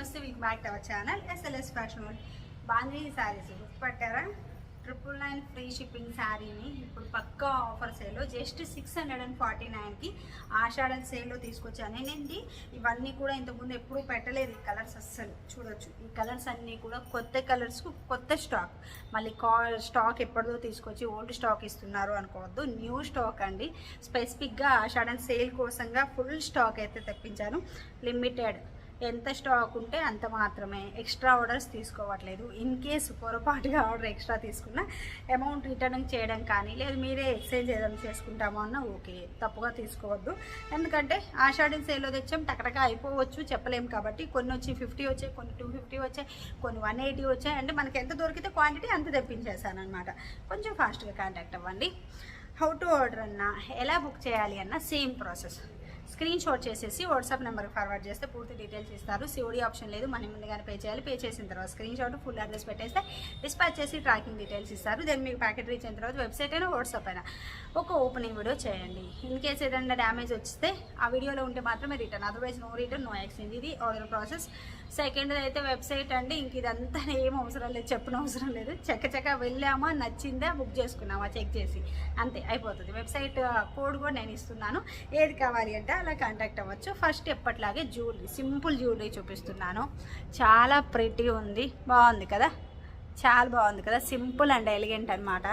నమస్తే welcome back to our channel SLS fashion world బాంధీ saris గుర్తుపట్టారా triple nine free shipping శారీని ఇప్పుడు పక్కా ఆఫర్ సేల్లో just six hundred and forty నైన్కి ఆషాఢ సేల్లో తీసుకొచ్చాను. నేనేంటి? ఇవన్నీ కూడా ఇంతకుముందు ఎప్పుడూ పెట్టలేదు ఈ కలర్స్ అస్సలు. చూడొచ్చు. ఈ కలర్స్ అన్నీ కూడా కొత్త కలర్స్ కొత్త స్టాక్ మళ్ళీ కా స్టాక్ ఎప్పటిదో తీసుకొచ్చి ఓల్డ్ స్టాక్ ఇస్తున్నారు అనుకోవద్దు. న్యూ స్టాక్ అండి. స్పెసిఫిక్గా ఆషాఢ సేల్ కోసంగా ఫుల్ స్టాక్ అయితే తెప్పించాను. లిమిటెడ్ ఎంత స్టాక్ ఉంటే అంత మాత్రమే ఎక్స్ట్రా ఆర్డర్స్ తీసుకోవట్లేదు. ఇన్ కేసు పొరపాటుగా ఆర్డర్ ఎక్స్ట్రా తీసుకున్న అమౌంట్ రిటర్న్ చేయడం కానీ లేదు మీరే ఎక్స్చేంజ్ ఏదైనా చేసుకుంటామో అన్న ఓకే తప్పుగా తీసుకోవద్దు. ఎందుకంటే ఆషాఢం సేల్లో తెచ్చాం టకటక అయిపోవచ్చు చెప్పలేము కాబట్టి కొన్ని వచ్చి ఫిఫ్టీ వచ్చాయి కొన్ని టూ ఫిఫ్టీ వచ్చాయి కొన్ని వన్ ఎయిటీ వచ్చాయి. అంటే మనకి ఎంత దొరికితే క్వాంటిటీ అంత తెప్పించేసాను అనమాట కొంచెం ఫాస్ట్గా కాంటాక్ట్ అవ్వండి. హౌ టు ఆర్డర్ అన్న ఎలా బుక్ చేయాలి అన్న సేమ్ ప్రాసెస్ స్క్రీన్ షాట్ చేసేసి వాట్సాప్ నెంబర్కి ఫార్వర్డ్ చేస్తే పూర్తి డీటెయిల్స్ ఇస్తారు. సిఓడి ఆప్షన్ లేదు మనం ముందుగానే పే చేయాలి. పే చేసిన తర్వాత స్క్రీన్ షాట్ ఫుల్ అడ్రస్ పెట్టేస్తే డిస్పాచ్ చేసి ట్రాకింగ్ డీటెయిల్స్ ఇస్తారు. దెన్ మీకు ప్యాకెట్ రీచ్ అయిన తర్వాత వెబ్సైట్ అయినా వాట్సాప్ అయినా ఒక ఓపెనింగ్ వీడియో చేయండి. ఇన్ కేస్ ఏదైనా డ్యామేజ్ వస్తే ఆ వీడియోలో ఉంటే మాత్రమే return otherwise no return no exchange ఇది ఆర్డర్ ప్రాసెస్ సెకండ్ అయితే వెబ్సైట్ అండి. ఇంక ఇదంతా ఏం అవసరం లేదు చెప్పిన అవసరం లేదు. చక్క చక్క వెళ్ళామా నచ్చిందా బుక్ చేసుకున్నామా చెక్ చేసి అంతే అయిపోతుంది. వెబ్సైట్ కోడ్ కూడా నేను ఇస్తున్నాను. ఏది కావాలి అంటే అలా కాంటాక్ట్ అవ్వచ్చు? ఫస్ట్ ఎప్పటిలాగే జ్యువెలరీ సింపుల్ జ్యువెలరీ చూపిస్తున్నాను. చాలా ప్రిటీ ఉంది. బాగుంది కదా? చాలా బాగుంది కదా? సింపుల్ అండ్ ఎలిగెంట్ అనమాట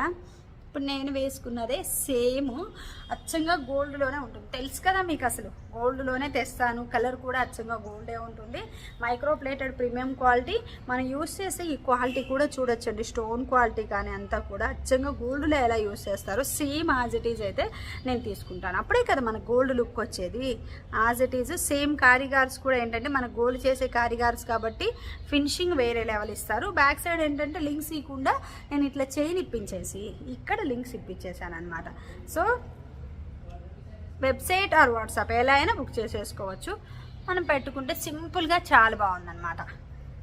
ఇప్పుడు నేను వేసుకున్నదే సేమ్. అచ్చంగా గోల్డ్లోనే ఉంటుంది. తెలుసు కదా మీకు అసలు? గోల్డ్లోనే తెస్తాను. కలర్ కూడా అచ్చంగా గోల్డే ఉంటుంది. మైక్రో ప్లేటెడ్ ప్రీమియం క్వాలిటీ మనం యూస్ చేసే ఈ క్వాలిటీ కూడా చూడొచ్చండి. స్టోన్ క్వాలిటీ కానీ అంతా కూడా అచ్చంగా గోల్డ్లో ఎలా యూస్ చేస్తారో సేమ్ యాజ్ ఇట్ ఈజ్ అయితే నేను తీసుకుంటాను. అప్పుడే కదా మన గోల్డ్ లుక్ వచ్చేది. యాజ్ ఇట్ ఈజ్ సేమ్ కారిగార్స్ కూడా ఏంటంటే మన గోల్డ్ చేసే కారిగార్స్ కాబట్టి ఫినిషింగ్ వేరే లెవెల్ ఇస్తారు. బ్యాక్ సైడ్ ఏంటంటే లింక్స్ ఇవ్వకుండా నేను ఇట్లా చైన్ ఇప్పించేసి ఇక్కడ లింక్స్ ఇప్పించేసాను అనమాట సో వెబ్సైట్ ఆర్ వాట్సాప్ ఎలా అయినా బుక్ చేసేసుకోవచ్చు. మనం పెట్టుకుంటే సింపుల్గా చాలా బాగుందన్నమాట.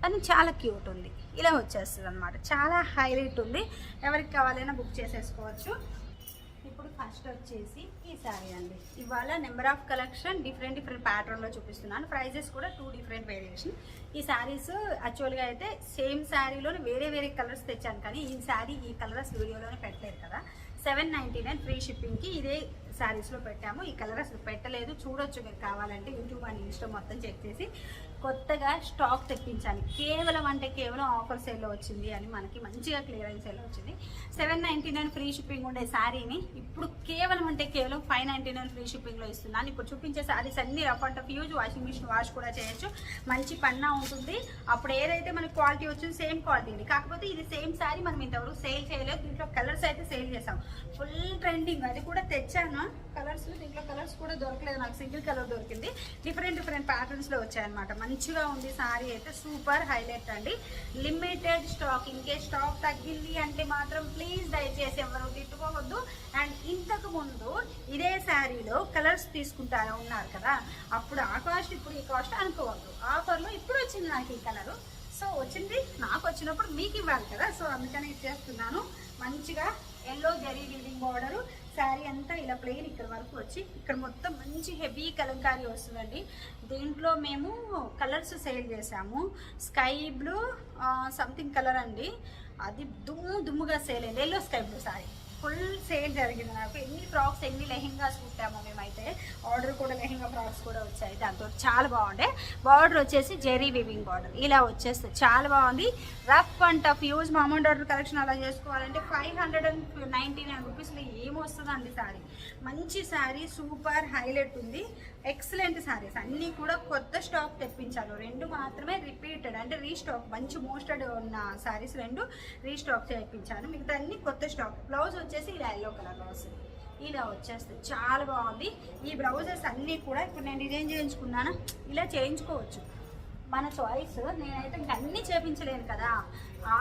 కానీ చాలా క్యూట్ ఉంది. ఇలా వచ్చేస్తుంది అనమాట చాలా హైలైట్ ఉంది. ఎవరికి కావాలైనా బుక్ చేసేసుకోవచ్చు. ఇప్పుడు ఫస్ట్ వచ్చేసి ఈ శారీ అండి. ఇవాళ number of collection different different ప్యాటర్న్లో చూపిస్తున్నాను. ప్రైజెస్ కూడా టూ డిఫరెంట్ వేరియేషన్. ఈ శారీస్ యాక్చువల్గా అయితే సేమ్ శారీలోనే వేరే వేరే కలర్స్ తెచ్చాను కానీ ఈ శారీ ఈ కలర్స్ వీడియోలోనే పెట్టలేదు కదా. సెవెన్ నైంటీ నైన్ ఫ్రీ షిప్పింగ్కి ఇదే శారీస్లో పెట్టాము. ఈ కలర్ అసలు పెట్టలేదు. చూడొచ్చు మీరు కావాలంటే యూట్యూబ్ అని ఇన్స్టా మొత్తం చెక్ చేసి కొత్తగా స్టాక్ తెప్పించాలి. కేవలం అంటే కేవలం ఆఫర్ సేల్లో వచ్చింది అని మనకి మంచిగా క్లియరెన్స్ సేల్ వచ్చింది. Seven ninety nine free shipping ఉండే శారీని ఇప్పుడు కేవలం అంటే కేవలం ఫైవ్ నైంటీ నైన్ ఫ్రీ షిప్పింగ్లో ఇస్తున్నాను. ఇప్పుడు చూపించే శారీస్ అన్ని రఫ్ అండ్ ఫ్యూజ్ వాషింగ్ మిషన్ వాష్ కూడా చేయొచ్చు. మంచి పన్నా ఉంటుంది. అప్పుడు ఏదైతే మనకి క్వాలిటీ వచ్చింది సేమ్ క్వాలిటీ అండి కాకపోతే ఇది సేమ్ శారీ మనం ఇంతవరకు సేల్ చేయలేదు. దీంట్లో కలర్స్ అయితే సేల్ చేసాం. ఫుల్ ట్రెండింగ్ అది కూడా తెచ్చాను. కలర్స్ దీంట్లో కలర్స్ కూడా దొరకలేదు. నాకు సింగిల్ కలర్ దొరికింది. డిఫరెంట్ డిఫరెంట్ ప్యాటర్న్స్లో వచ్చాయన్నమాట. మంచిగా ఉంది సారీ అయితే. సూపర్ హైలైట్ అండి. లిమిటెడ్ స్టాక్ ఇంకే స్టాక్ తగ్గింది అంటే మాత్రం ప్లీజ్ దయచేసి ఎవరు తిట్టుకోవద్దు. అండ్ ఇంతకు ముందు ఇదే శారీలో కలర్స్ తీసుకుంటా ఉన్నారు కదా అప్పుడు ఆ కాస్ట్ ఇప్పుడు ఈ కాస్ట్ అనుకోవద్దు. ఆఫర్లో ఇప్పుడు వచ్చింది నాకు ఈ కలరు. సో వచ్చింది. నాకు వచ్చినప్పుడు మీకు ఇవ్వాలి కదా. సో అందుకని ఇచ్చేస్తున్నాను మంచిగా yellow zari weaving border sari అంతా ఇలా ప్లెయిన్ ఇక్కడ వరకు వచ్చి ఇక్కడ మొత్తం మంచి హెవీ కలంకారీ వస్తుందండి. దీంట్లో మేము కలర్స్ సేల్ చేసాము స్కై బ్లూ సంథింగ్ కలర్ అండి. అది దుమ్ము దుమ్ముగా సేల్ అయింది. Yellow sky blue sari full sale జరిగింది నాకు. ఎన్ని ఫ్రాక్స్ ఎన్ని లెహెంగాస్ కుట్టామో మేమైతే. ఆర్డర్ కూడా లెహెంగా ఫ్రాక్స్ కూడా వచ్చాయి. దాంతో చాలా బాగుండే. బార్డర్ వచ్చేసి జెరీ వివింగ్ బార్డర్ ఇలా వచ్చేస్తుంది చాలా బాగుంది. రఫ్ అండ్ టఫ్ యూజ్ మామూలు ఆర్డర్ కలెక్షన్ అలా చేసుకోవాలంటే five hundred and ninety nine రూపీస్లో ఏమొస్తుందండి శారీ మంచి శారీ సూపర్ హైలైట్ ఉంది. ఎక్సలెంట్ శారీస్ అన్నీ కూడా కొత్త స్టాక్ తెప్పించారు రెండు మాత్రమే రిపీటెడ్ అంటే రీస్టాక్ మంచి మోస్టెడ్ ఉన్న శారీస్ రెండు రీస్టాక్ తెప్పించాను మిగతా అన్ని కొత్త స్టాక్ బ్లౌజ్ వచ్చి వచ్చేసి ఇలా ఎల్లో కలర్లో వస్తుంది. ఇలా వచ్చేస్తుంది. చాలా బాగుంది. ఈ బ్లౌజెస్ అన్నీ కూడా ఇప్పుడు నేను డిజైన్ చేయించుకున్నాను? ఇలా చేయించుకోవచ్చు. మన చాయిస్ నేనైతే ఇంక అన్నీ చేపించలేను కదా.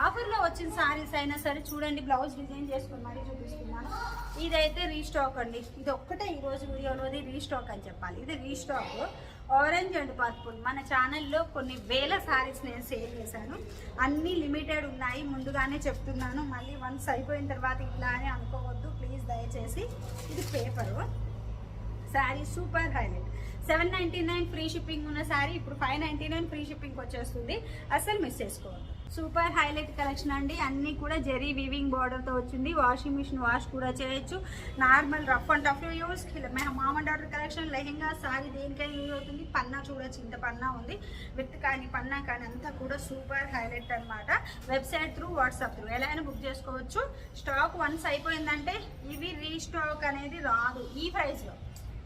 ఆఫర్లో వచ్చిన సారీస్ అయినా సరే చూడండి బ్లౌజ్ డిజైన్ చేసుకుని మరీ చూపిస్తున్నాను. ఇదైతే రీస్టాక్ అండి. ఇది ఒక్కటే ఈరోజు వీడియోలోది రీస్టాక్ అని చెప్పాలి. ఇది రీస్టాక్ ఆరెంజ్ అండ్ పర్పుల్. మన ఛానల్లో కొన్ని వేల శారీస్ నేను సేల్ చేశాను. అన్నీ లిమిటెడ్ ఉన్నాయి. ముందుగానే చెప్తున్నాను. మళ్ళీ వన్స్ అయిపోయిన తర్వాత ఇట్లా అని అనుకోవద్దు. ప్లీజ్ దయచేసి ఇది paper sari super highlight seven ninety nine free shipping ఉన్న శారీ ఇప్పుడు five ninety nine free shipping వచ్చేస్తుంది. అస్సలు మిస్ చేసుకోవద్దు. సూపర్ హైలైట్ కలెక్షన్ అండి. అన్నీ కూడా జెరీ వీవింగ్ బార్డర్తో వచ్చింది. వాషింగ్ మిషన్ వాష్ కూడా చేయొచ్చు. Normal rough and tough use మామ డాటర్ కలెక్షన్ లెహెంగా సారీ దేనికైనా యూజ్ అవుతుంది. పన్నా చూడొచ్చు ఇంత పన్నా ఉంది. విత్ కానీ పన్నా కానీ అంతా కూడా సూపర్ హైలైట్ అన్నమాట. వెబ్సైట్ త్రూ వాట్సాప్ త్రూ ఎలా అయినా బుక్ చేసుకోవచ్చు. స్టాక్ వన్స్ అయిపోయిందంటే ఇవి రీస్టాక్ అనేది రాదు. ఈ ప్రైస్లో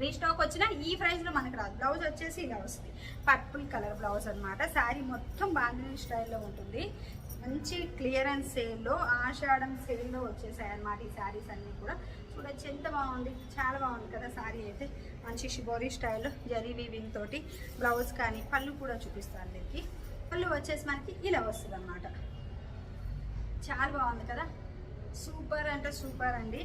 రీస్టాక్ వచ్చినా ఈ ప్రైస్లో మనకు రాదు. బ్లౌజ్ వచ్చేసి ఇలా వస్తుంది. పర్పుల్ కలర్ బ్లౌజ్ అనమాట శారీ మొత్తం బాంధిని స్టైల్లో ఉంటుంది. మంచి క్లియరెన్స్ సేల్లో ఆషాఢం సేల్లో వచ్చేసాయి అనమాట ఈ శారీస్ అన్నీ కూడా. చూడొచ్చు ఎంత బాగుంది. చాలా బాగుంది కదా శారీ అయితే. మంచి షిబోరీ స్టైల్లో జరీ వీవింగ్ తోటి బ్లౌజ్ కానీ పళ్ళు కూడా చూపిస్తాను దీనికి పళ్ళు వచ్చేసి మనకి ఇలా వస్తుంది అన్నమాట. చాలా బాగుంది కదా. సూపర్ అంటే సూపర్ అండి.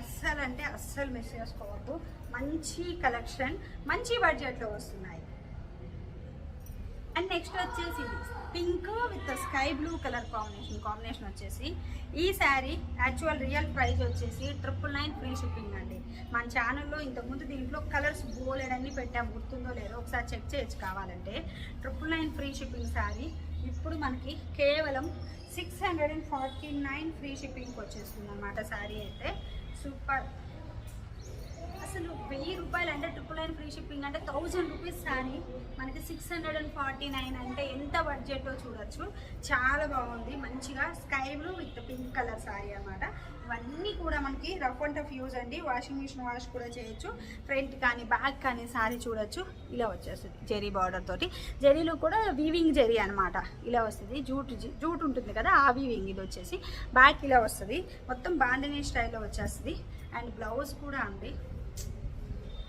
అస్సలు అంటే అస్సలు మిస్ చేసుకోవద్దు. మంచి కలెక్షన్ మంచి బడ్జెట్లో వస్తున్నాయి. అండ్ నెక్స్ట్ వచ్చేసి pink with sky blue colour combination combination వచ్చేసి ఈ శారీ యాక్చువల్ రియల్ ప్రైస్ వచ్చేసి ట్రిపుల్ నైన్ ఫ్రీ షిప్పింగ్ అండి. మన ఛానల్లో ఇంతకుముందు దీంట్లో కలర్స్ బోలెడన్ని పెట్టాము గుర్తుందో లేదో ఒకసారి చెక్ చేయొచ్చు కావాలంటే. Triple nine free shipping sari ఇప్పుడు మనకి కేవలం six hundred and forty nine free షిప్పింగ్కి వచ్చేస్తుంది అనమాట శారీ అయితే. సూపర్. అసలు వెయ్యి రూపాయలు అంటే ట్రిపుల్ నైన్ ఫ్రీ షిప్పింగ్ అంటే థౌజండ్ రూపీస్ కానీ మనకి six hundred and forty nine అంటే ఎంత బడ్జెట్ చూడొచ్చు. చాలా బాగుంది. మంచిగా sky blue with pink colour sari అనమాట ఇవన్నీ కూడా మనకి రఫ్ అండ్ టఫ్ యూజ్ అండి. వాషింగ్ మిషన్ వాష్ కూడా చేయొచ్చు. ఫ్రంట్ కానీ బ్యాక్ కానీ శారీ చూడొచ్చు. ఇలా వచ్చేస్తుంది జెరీ బార్డర్ తోటి. జెరీలో కూడా వీవింగ్ జెరీ అనమాట ఇలా వస్తుంది. జూట్ జి- జూట్ ఉంటుంది కదా ఆ వీవింగ్ ఇది వచ్చేసి. బ్యాక్ ఇలా వస్తుంది. మొత్తం బాండనీ స్టైల్లో వచ్చేస్తుంది. అండ్ బ్లౌజ్ కూడా అండి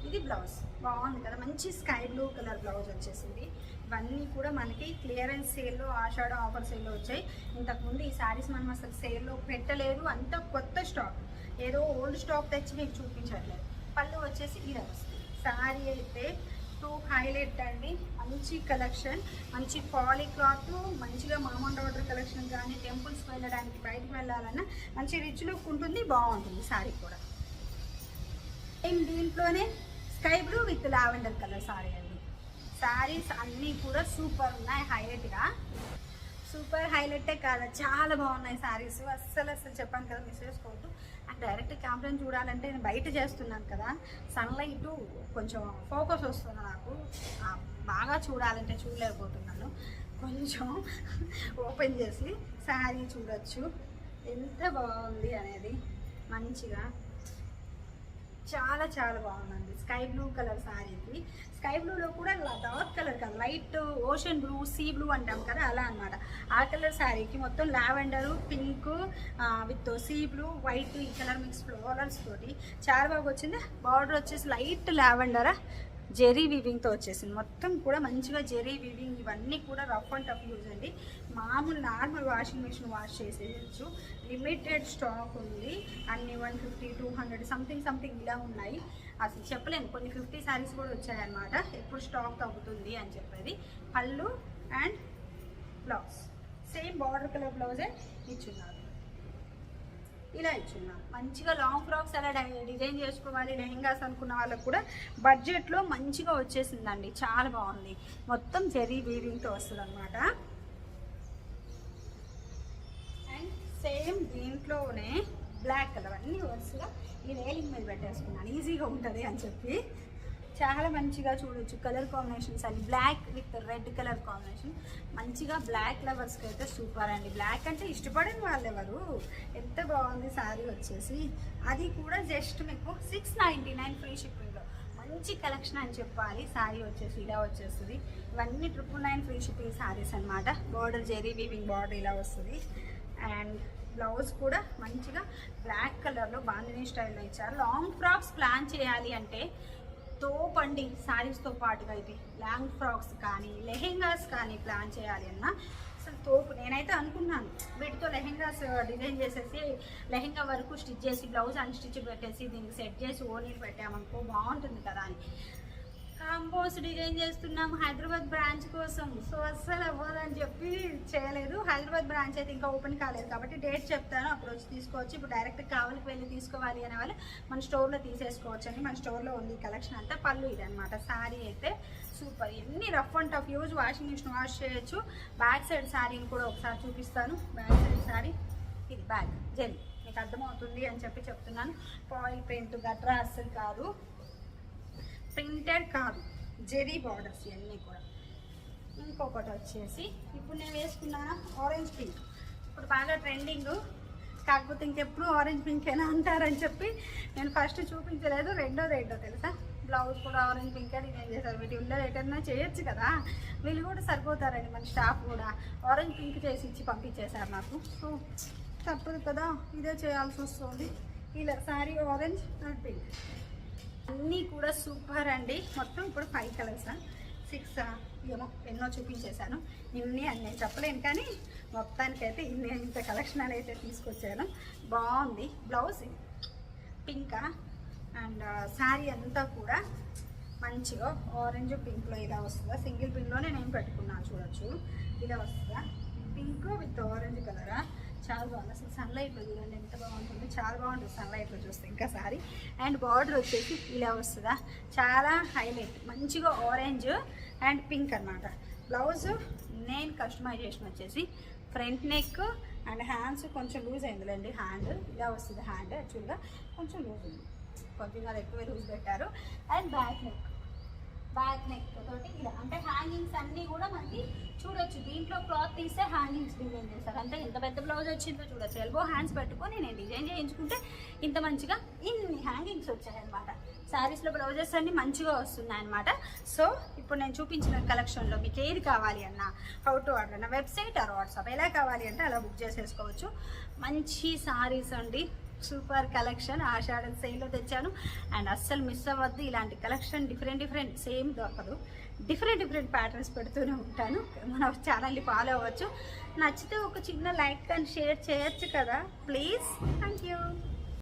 ఇది బ్లౌజ్. బాగుంది కదా? మంచి స్కై బ్లూ కలర్ బ్లౌజ్ వచ్చేసింది. ఇవన్నీ కూడా మనకి క్లియరెన్స్ సేల్లో ఆషాఢ ఆఫర్ సేల్లో వచ్చాయి. ఇంతకుముందు ఈ శారీస్ మనం అసలు సేల్లో పెట్టలేదు. అంత కొత్త స్టాక్ ఏదో ఓల్డ్ స్టాక్ తెచ్చి మీకు చూపించట్లేదు. పళ్ళు వచ్చేసి ఇలా వస్తుంది శారీ అయితే టూ హైలైట్ అండి. మంచి కలెక్షన్ మంచి పాలీ క్లాత్ మంచిగా మామూలు ఆర్డర్ కలెక్షన్ కానీ టెంపుల్స్కి వెళ్ళడానికి బయటకు వెళ్ళాలన్నా మంచి రిచ్ లుక్ ఉంటుంది బాగుంటుంది శారీ కూడా. దీంట్లోనే sky blue with lavender colour sari అండి. శారీస్ అన్నీ కూడా సూపర్ ఉన్నాయి హైలైట్గా సూపర్ హైలైటే కాదు చాలా బాగున్నాయి శారీస్ అస్సలు అస్సలు చెప్పాను కదా మిస్ చేసుకోవద్దు. అండ్ డైరెక్ట్ కెమెరాని చూడాలంటే నేను బయట చేస్తున్నాను కదా సన్లైట్ కొంచెం ఫోకస్ వస్తుంది నాకు. బాగా చూడాలంటే చూడలేకపోతున్నాను. కొంచెం ఓపెన్ చేసి శారీ చూడొచ్చు. ఎంత బాగుంది అనేది మంచిగా. చాలా చాలా బాగుందండి. స్కై బ్లూ కలర్ శారీకి స్కై బ్లూలో కూడా డార్క్ కలర్ కదా light ocean blue sea blue అంటాం కదా అలా అన్నమాట. ఆ కలర్ శారీకి మొత్తం lavender pink with sea blue white ఈ కలర్ మిక్స్ ఫ్లోరల్స్ తోటి. చాలా బాగా వచ్చింది. బార్డర్ వచ్చేసి లైట్ లావెండర్? జెరీ వీవింగ్తో వచ్చేసింది. మొత్తం కూడా మంచిగా జెరీ వీవింగ్ ఇవన్నీ కూడా రఫ్ అండ్ టఫ్ యూజ్ అండి. మామూలు నార్మల్ వాషింగ్ మిషన్ వాష్ చేసేయచ్చు. లిమిటెడ్ స్టాక్ ఉంది. అన్ని one fifty two hundred something something ఇలా ఉన్నాయి. అసలు చెప్పలేము కొన్ని ఫిఫ్టీ శారీస్ కూడా వచ్చాయన్నమాట. ఎప్పుడు స్టాక్ తగ్గుతుంది అని చెప్పేది. పళ్ళు and blouse. Same border colour బ్లౌజే ఇచ్చున్నారు. ఇలా ఇచ్చున్నాను మంచిగా లాంగ్ ఫ్రాక్స్ అలా డై- డిజైన్ చేసుకోవాలి లెహెంగాస్ అనుకున్న వాళ్ళకు కూడా బడ్జెట్లో మంచిగా వచ్చేసిందండి. చాలా బాగుంది. మొత్తం జరీ వీవింగ్తో వస్తుంది అనమాట అండ్ సేమ్ దీంట్లోనే బ్లాక్ కలర్. అన్నీ వరుసగా ఈ రైలింగ్ మీద పెట్టేసుకున్నాను. ఈజీగా ఉంటుంది అని చెప్పి. చాలా మంచిగా చూడొచ్చు. కలర్ కాంబినేషన్స్ అన్ని. Black with red colour combination మంచిగా బ్లాక్ లవర్స్కి అయితే సూపర్ అండి. బ్లాక్ అంటే ఇష్టపడని వాళ్ళు ఎవరు ఎంత బాగుంది శారీ వచ్చేసి. అది కూడా జస్ట్ మీకు సిక్స్ నైంటీ నైన్ ఫ్రీ షిప్పింగ్లో మంచి కలెక్షన్ అని చెప్పాలి. శారీ వచ్చేసి ఇలా వచ్చేస్తుంది. ఇవన్నీ triple nine free shipping saris అనమాట బార్డర్ జెరీ వీవింగ్ బార్డర్ ఇలా వస్తుంది. అండ్ బ్లౌజ్ కూడా మంచిగా బ్లాక్ కలర్లో బాంధిని స్టైల్లో ఇచ్చారు. లాంగ్ ఫ్రాక్స్ ప్లాన్ చేయాలి అంటే తోపండి శారీస్తో పాటుగా అయితే లాంగ్ ఫ్రాక్స్ కానీ లెహెంగాస్ కానీ ప్లాన్ చేయాలి అన్న. అసలు తోపు. నేనైతే అనుకున్నాను. వీటితో లెహెంగాస్ డిజైన్ uh, చేసేసి లెహెంగా వరకు స్టిచ్ చేసి బ్లౌజ్ అన్స్టిచ్ పెట్టేసి దీనికి సెట్ చేసి ఓనీలు పెట్టామనుకో బాగుంటుంది కదా అని. కాంబోస్ డిజైన్ చేస్తున్నాం హైదరాబాద్ బ్రాంచ్ కోసం. సో అస్సలు అవ్వదని చెప్పి చేయలేదు. హైదరాబాద్ బ్రాంచ్ అయితే ఇంకా ఓపెన్ కాలేదు కాబట్టి డేట్ చెప్తాను. అప్పుడు వచ్చి తీసుకోవచ్చు ఇప్పుడు డైరెక్ట్ కావలికి వెళ్ళి తీసుకోవాలి అనే వాళ్ళు మన స్టోర్లో తీసేసుకోవచ్చు అండి మన స్టోర్లో ఉంది కలెక్షన్ అంతా. పళ్ళు ఇది అనమాట శారీ అయితే సూపర్. ఎన్ని rough and tough. Use washing machine wash చేయొచ్చు. బ్యాక్ సైడ్ శారీని కూడా ఒకసారి చూపిస్తాను. బ్యాక్ సైడ్ శారీ ఇది బ్యాగ్. జెల్. మీకు అర్థమవుతుంది అని చెప్పి చెప్తున్నాను. పాయిల్ పెయింట్ గట్రా అస్సలు కాదు. ప్రింటెడ్ కాదు జెరీ బార్డర్స్ ఇవన్నీ కూడా. ఇంకొకటి వచ్చేసి ఇప్పుడు నేను వేసుకున్నాను? ఆరెంజ్ పింక్ ఇప్పుడు బాగా ట్రెండింగ్ కాకపోతే ఇంకెప్పుడు ఆరెంజ్ పింక్ అయినా అంటారని చెప్పి నేను ఫస్ట్ చూపించలేదు రెండోది ఏంటో తెలుసా? బ్లౌజ్ కూడా ఆరెంజ్ పింక్ అని నేను చేశారు వీటి ఉండేది ఎటన్నా చేయొచ్చు కదా? వీళ్ళు కూడా సరిపోతారండి మన స్టాఫ్ కూడా. ఆరెంజ్ పింక్ చేసి ఇచ్చి పంపించేశారు నాకు. సో తప్పదు కదా ఇదే చేయాల్సి వస్తుంది. ఇలా సారీ ఆరెంజ్ అండ్ పింక్ అన్నీ కూడా సూపర్ అండి. మొత్తం ఇప్పుడు ఫైవ్ కలర్స్ సిక్స్ ఏమో ఎన్నో చూపించేశాను. ఇన్ని అని నేను చెప్పలేను కానీ మొత్తానికైతే ఇన్ని ఇంత కలెక్షన్ అనేది తీసుకొచ్చాను. బాగుంది. బ్లౌజ్ పింక్ అండ్ శారీ అంతా కూడా మంచిగా ఆరెంజ్ పింక్లో ఇలా వస్తుందా? సింగిల్ పింక్లోనే నేను పెట్టుకున్నాను. చూడొచ్చు. ఇలా వస్తుందా? పింక్ విత్ ఆరెంజ్ కలరా? చాలా బాగుంది. అసలు సన్లైట్లో చూడండి ఎంత బాగుంటుంది. చాలా బాగుంటుంది సన్లైట్లో చూస్తే ఇంకా సారీ. అండ్ బార్డర్ వచ్చేసి ఇలా వస్తుందా? చాలా హైలైట్ మంచిగా ఆరెంజ్ అండ్ పింక్ అన్నమాట. బ్లౌజ్ నేను కస్టమైజేషన్ వచ్చేసి ఫ్రంట్ నెక్ అండ్ హ్యాండ్స్ కొంచెం లూజ్ అయిందిలేండి. హ్యాండ్ ఇలా వస్తుంది. హ్యాండ్ యాక్చువల్గా కొంచెం లూజ్ ఉంది. కొంచెం ఎక్కువ లూజ్ పెట్టారు. And back neck back neck తోటి ఇలా. అంటే హ్యాంగింగ్స్ అన్నీ కూడా మనకి చూడొచ్చు. దీంట్లో క్లాత్ తీస్తే హ్యాంగింగ్స్ డిజైన్ చేస్తారు. అంటే ఎంత పెద్ద బ్లౌజ్ వచ్చిందో చూడొచ్చు. ఎల్బో హ్యాండ్స్ పెట్టుకొని నేను డిజైన్ చేయించుకుంటే ఇంత మంచిగా ఇన్ని హ్యాంగింగ్స్ వచ్చాయన్నమాట. శారీస్లో బ్లౌజెస్ అన్నీ మంచిగా వస్తున్నాయి అనమాట సో ఇప్పుడు నేను చూపించిన కలెక్షన్లో మీకు ఏది కావాలి అన్న హౌ టు ఆర్డర్ అన్న వెబ్సైట్ ఆర్ వాట్సాప్ ఎలా కావాలి అంటే అలా బుక్ చేసేసుకోవచ్చు. మంచి శారీస్ అండి. Super collection. ఆషాఢ సేల్లో తెచ్చాను. అండ్ అస్సలు మిస్ అవ్వద్దు. ఇలాంటి కలెక్షన్ డిఫరెంట్ డిఫరెంట్ సేమ్ దొరకదు. డిఫరెంట్ డిఫరెంట్ ప్యాటర్న్స్ పెడుతూనే ఉంటాను. మన ఛానల్ని ఫాలో అవ్వచ్చు. నచ్చితే ఒక చిన్న లైక్ అండ్ షేర్ చేయొచ్చు కదా. Please thank you